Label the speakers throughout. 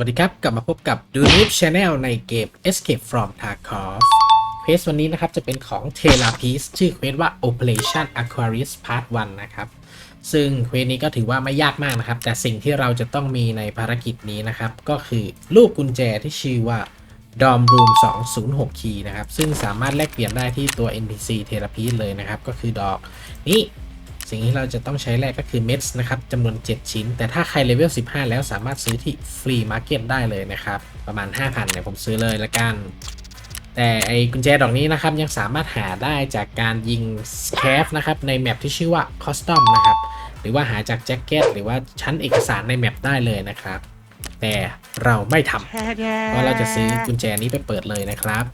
Speaker 1: วัสดีครับ กลับมาพบกับ d o n o o b Channel ในเกม Escape from Tarkov เควสวันนี้นะครับจะเป็นของ t e l a p i s ชื่อเควสว่า Operation Aquarius Part 1 นะครับ ซึ่งเควสนี้ก็ถือว่าไม่ยากมากนะครับ แต่สิ่งที่เราจะต้องมีในภารกิจนี้นะครับ ก็คือลูกกุญแจที่ชื่อว่า Dom Room 206 Key นะครับ ซึ่งสามารถแลกเปลี่ยนได้ที่ตัว NPC t e l a p i s เลยนะครับ ก็คือดอกนี้ สิ่งที่เราจะต้องใช้แรกก็คือเม็ดนะครับจำนวน 7 ชิ้น แต่ถ้าใครเลเวล 15 แล้วสามารถซื้อที่ฟรีมาร์เก็ตได้เลยนะครับ ประมาณ 5,000เนี่ยผมซื้อเลยละกัน แต่ไอ้กุญแจดอกนี้นะครับ ยังสามารถหาได้จากการยิงแคฟนะครับ ในแมปที่ชื่อว่าคอสตอมนะครับ หรือว่าหาจากแจ็คเก็ตหรือว่าชั้นเอกสารในแมปได้เลยนะครับ แต่เราไม่ทำเพราะเราจะซื้อกุญแจนี้ไปเปิดเลยนะครับ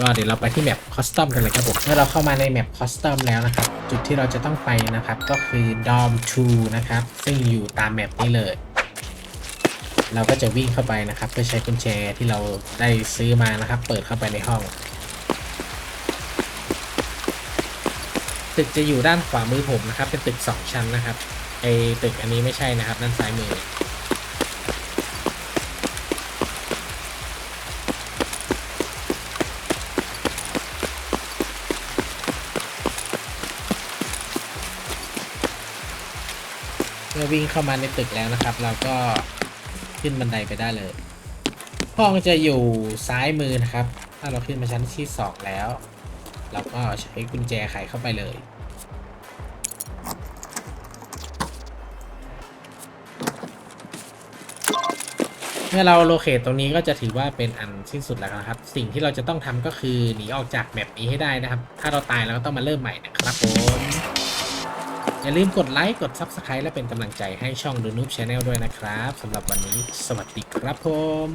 Speaker 1: ก็เดี๋ยวเราไปที่แมปคอสตอมกันเลยครับผมเมื่อเราเข้ามาในแมปคอสตอมแล้วนะครับ จุดที่เราจะต้องไปนะครับก็คือ Dom 2นะครับ ซึ่งอยู่ตามแมปนี้เลย เราก็จะวิ่งเข้าไปนะครับ เพื่อใช้กุญแจที่เราได้ซื้อมานะครับ เปิดเข้าไปในห้องตึกจะอยู่ด้านขวามือผมนะครับ เป็นตึก 2 ชั้นนะครับไอตึกอันนี้ไม่ใช่นะครับ ด้านซ้ายมือ มื่อวิ่งเข้ามาในตึกแล้วนะครับ เราก็ขึ้นบันไดไปได้เลย ห้องจะอยู่ซ้ายมือนะครับ ถ้าเราขึ้นมาชั้นที่สองแล้ว เราก็ใช้กุญแจไขเข้าไปเลยเมื่อเราโลเคตตรงนี้ก็จะถือว่าเป็นอันสิ้นสุดแล้วนะครับ สิ่งที่เราจะต้องทำก็คือหนีออกจากแมปนี้ให้ได้นะครับ ถ้าเราตายเราก็ต้องมาเริ่มใหม่นะครับผม อย่าลืมกดไลค์กด Subscribe และเป็นกำลังใจให้ช่อง The Noob Channel ด้วยนะครับสำหรับวันนี้สวัสดีครับผม